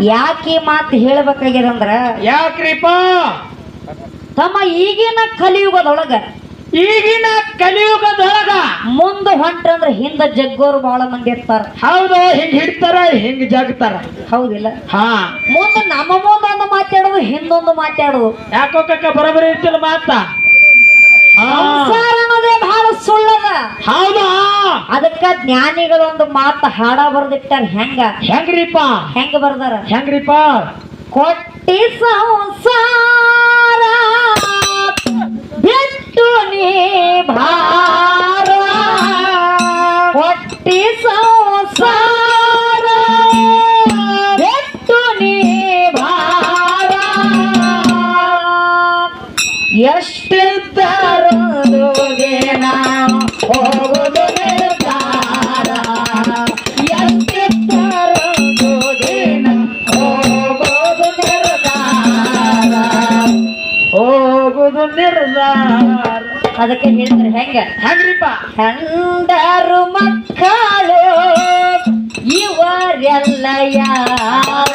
ಯಾಕೆ ಮಾತು ಹೇಳ್ಬೇಕಾಗ್ಯದಂದ್ರ ಯಾಕ್ರಿಪ ತಮ್ಮ ಈಗಿನ ಕಲಿಯುಗದೊಳಗ ಈಗಿನ ಕಲಿಯುಗದೊಳಗ ಮುಂದೆ ಹೊಂಟ್ರಂದ್ರ ಹಿಂದ ಜಗ್ಗೋರು ಬಹಳ ಮಂದಿ ಇರ್ತಾರ. ಹೌದು ಹಿಂಗ್ ಹಿಡ್ತಾರ ಹಿಂಗ್ ಜಗ್ತಾರ. ಹೌದಿಲ್ಲ. ಹಾ. ಮುಂದೆ ನಮ್ಮ ಮುಂದೊಂದು ಮಾತಾಡೋದು ಹಿಂದೊಂದು ಮಾತಾಡೋದು. ಯಾಕೋ ಕಕ್ಕ ಬರೋಬರಿ ಇರ್ತಿಲ್ಲ ಮಾತ. ಸಂಸಾರ ಅನ್ನೋದೇ ಬಹಳ ಸುಳ್ಳದ. ಹೌದಾ? ಅದಕ್ಕ ಜ್ಞಾನಿಗಳೊಂದು ಮಾತು ಹಾಡ ಬರ್ದಿಟ್ಟಾರ ಹೆಂಗ? ಹೆಂಗ್ರಿಪ್ಪ? ಹೆಂಗ ಬರ್ದಾರ? ಹೆಂಗ್ರಿಪ್ಪ? ಕೊಟ್ಟಿ ಸಂಸಾರ ಅದಕ್ಕೆ ಹೇಳಿದ್ರೆ ಹೆಂಗ? ಹೆಂಗ್ರಿಪ್ಪ. ಹೆಂಡರು ಮಕ್ಕಳು ಇವರೆಲ್ಲ ಯಾರ?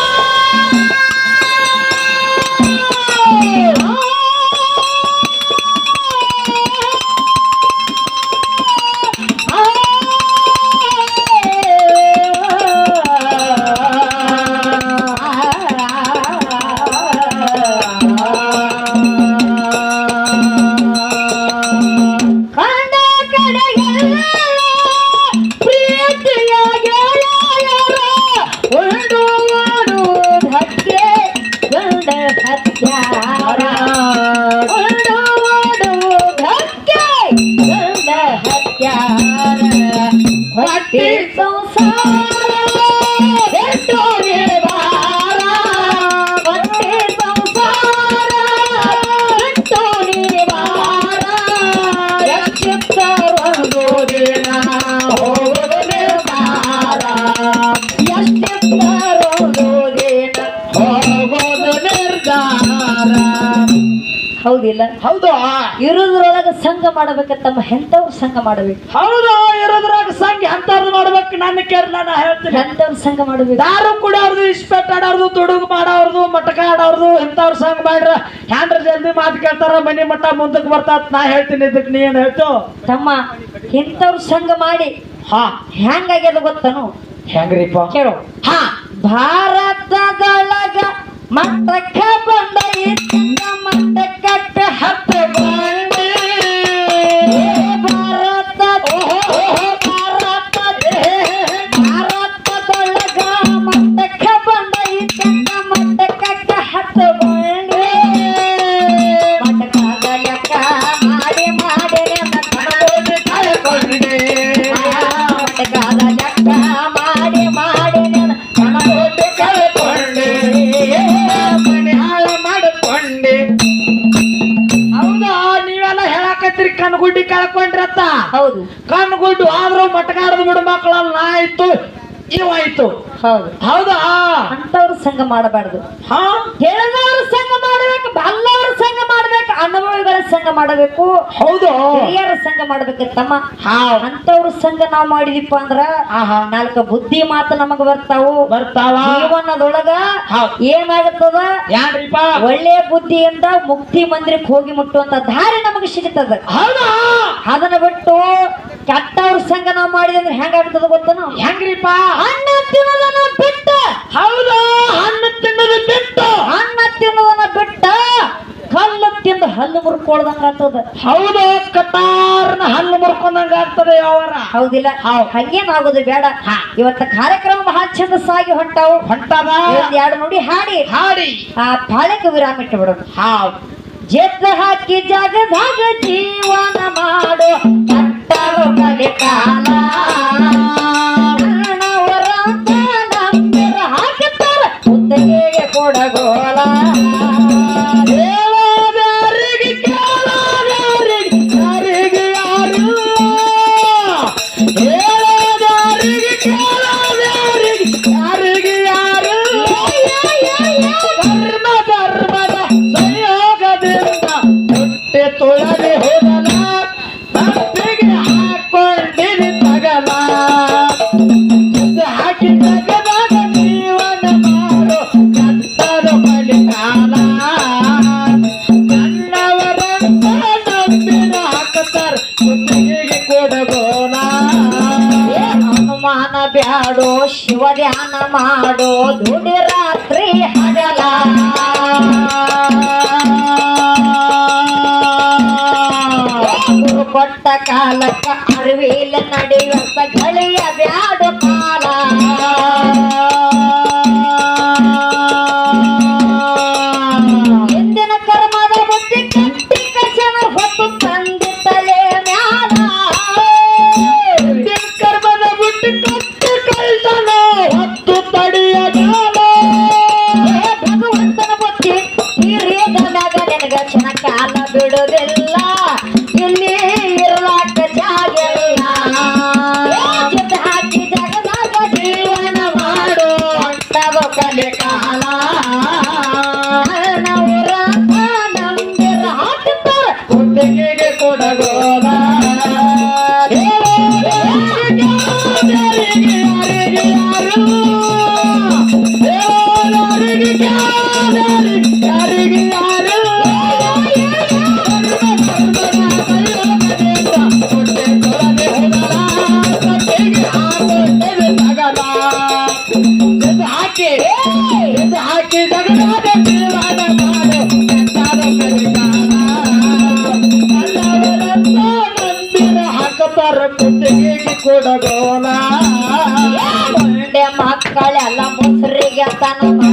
ಹೌದಿಲ್ಲ ಹೌದು? ಇರೋದ್ರೊಳಗ ಸಂಘ ಮಾಡ್ಬೇಕ ತಮ್ಮ ಎಂತವ್ರ ಸಂಘ ಮಾಡಬೇಕು. ಹೌದಾ? ಇರೋದ್ರಾಗ ಸಂಘ ಎಂತಾರ್ದು ಮಾಡ್ಬೇಕು? ನನ್ನ ಕೇರ್ ನಾನು ಹೇಳ್ತೀನಿ. ಎಂತವ್ರ ಸಂಘ ಮಾಡಬೇಕು? ದಾರು ಕುಡಿಯೋರ್ದು ಇಸ್ಪೆಟ್ ಆಡೋರ್ದು ತುಡುಗು ಮಾಡೋರ್ದು ಮಟಕ ಆಡೋರ್ದು ಇಂಥವ್ರ ಸಂಘ ಮಾಡ್ರ. ಹ್ಯಾಂಡ್ರ ಜಲ್ದಿ ಮಾತು ಕೇಳ್ತಾರ ಮನೆ ಮಟ್ಟ ಮುಂದಕ್ಕೆ ಬರ್ತಾತ್. ನಾ ಹೇಳ್ತೀನಿ ಇದಕ್ಕೆ ನೀ ಏನ್ ಹೇಳ್ತು ತಮ್ಮ ಇಂಥವ್ರ ಸಂಘ ಮಾಡಿ. ಹಾ. ಹೆಂಗಾಗ್ಯದ ಗೊತ್ತನು? ಹೆಂಗ್ರಿಪ್ಪ? ಕೇಳು. ಹಾ. ಭಾರತದೊಳಗ ಮಟ್ಟಕ್ಕೆ ಕಣ್ಗುಡ್ಡಿ ಕಳ್ಕೊಂಡ್ರತ್ತ? ಹೌದು. ಕಣ್ಗುಡ್ಡು ಆದ್ರೂ ಮಟಕಾಡದ ಬಿಡು ಮಕ್ಕಳಲ್ಲ ನಾ ಆಯ್ತು ಇವಾಯ್ತು ಹೌದು. ಹೌದಾ? ಅಂತವ್ರ ಸಂಘ ಮಾಡಬಾರ್ದು. ಹಾ? ಸಂಘ ಮಾಡಬೇಕು ಬಲ್ಲವ್ರ ಸಂಘ ಮಾಡಬೇಕು ಅನುಭವಿಗಳ ಸಂಘ ಮಾಡಬೇಕು. ಹೌದು. ಹಿರಿಯರ ಸಂಘ ಮಾಡ್ಬೇಕು ತಮ್ಮ ಅಂತವ್ರ ಸಂಘ ನಾವು ಮಾಡಿದಿಪ್ಪ ಅಂದ್ರ ಆಹಾ. ನಾಲ್ಕು ಬುದ್ಧಿ ಮಾತು ನಮಗ ಬರ್ತಾವು. ಬರ್ತಾವ. ಜೀವನದೊಳಗ. ಏನಾಗುತ್ತದ ಒಳ್ಳೆಯ ಬುದ್ಧಿಯಿಂದ ಮುಕ್ತಿ ಮಂದಿರಕ್ಕೆ ಹೋಗಿ ಮುಟ್ಟುವಂತ ದಾರಿ ನಮಗೆ ಸಿಗುತ್ತದೆ ಹೌದಾ? ಅದನ್ನ ಬಿಟ್ಟು ಕೆಟ್ಟವ್ರ ಸಂಘ ನಾವ್ ಮಾಡಿದ್ರೆ ಹೆಂಗಾಗ್ತದ ಗೊತ್ತೇನು ಹೆಂಗ್ರಿಪ್ಪ? ಅನ್ನ ತಿನ್ನೋದನ್ನ ಬಿಟ್ಟ. ಹೌದಾ ಅನ್ನ ತಿನ್ನೋದು ಬಿಟ್ಟು. ಅನ್ನ ತಿನ್ನೋದನ್ನ ಬಿಟ್ಟ ಕಲ್ಲು ತಿಂದು ಹಲ್ಲು ಮುರ್ಕೊಳ್ದಂಗ ಆಗ್ತದ. ಹೌದು ಕಟಾರ್ನ ಹಲ್ಲು ಮುರ್ಕೊಂಡಂಗ ಆಗ್ತದೆ ಯಾವಾರ ಹೌದಿಲ್ಲ? ಹಂಗೇನಾಗೋದು ಬೇಡ. ಇವತ್ತ ಕಾರ್ಯಕ್ರಮ ಬಹಳ ಚಂದ ಸಾಗಿ ಹೊಂಟಾವು. ಹೊಂಟಾವ ಎರಡು ನೋಡಿ ಹಾಡಿ. ಹಾಡಿ. ಆ ಪಾಳಕ್ಕೆ ವಿರಾಮ ಇಟ್ಟು ಬಿಡೋದು ಹಾ. ಎತ್ತ ಹಾಕಿ ಜಗದಾಗ ಜೀವನ ಮಾಡೋ. ಕಟ್ಟಲು ಕಲಿತಾನ ಕೊಡಗು ಬ್ಯಾಡೋ ಶಿವ ಧ್ಯಾನ ಮಾಡೋ ದುಡಿ ರಾತ್ರಿ ಹಗಲ. ಕೊಟ್ಟ ಕಾಲಕ್ಕ ಅರಿವಿಲ್ಲ ನಡೆಯುವ ಗಳಿಯ ಬ್ಯಾಡ. ತಕ್ಷಣ ಕಾಲ ಬಿಡುವುದಿಲ್ಲ. ಇಲ್ಲಿ ಇರ್ಲಾಕ ಜಾಗಿಲ್ಲ ಹಾಕಿ ಜಗದಾಗ ಜೀವನ ಮಾಡೋ ಕಾಲ ನಮ್ಮೂರ ಹಾಕಿದ್ದ ಕೊಡಗೋದ. Cale, hablamos reggaetano,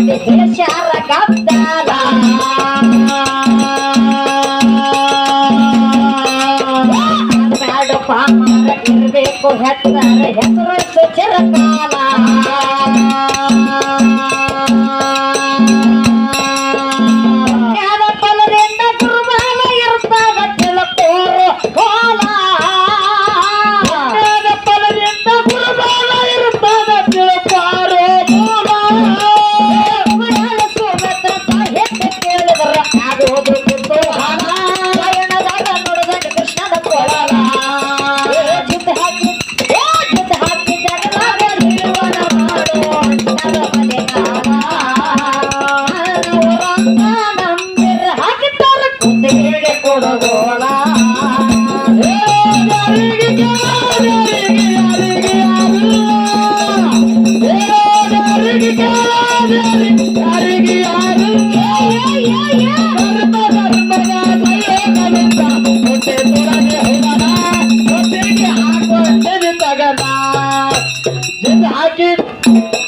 ಜೆಟ್ ಹಾಕಿ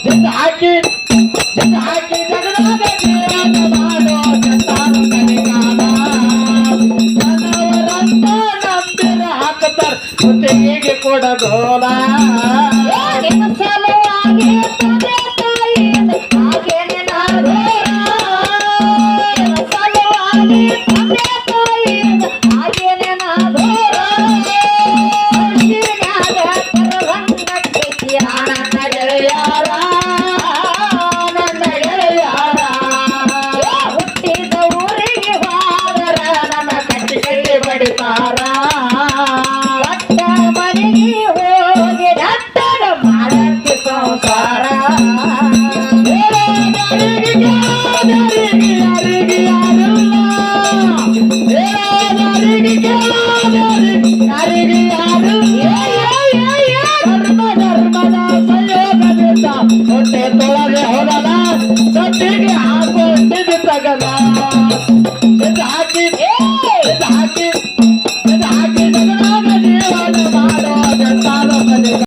ಜೆಟ್ ಹಾಕಿ ಜೆಟ್ ಹಾಕಿ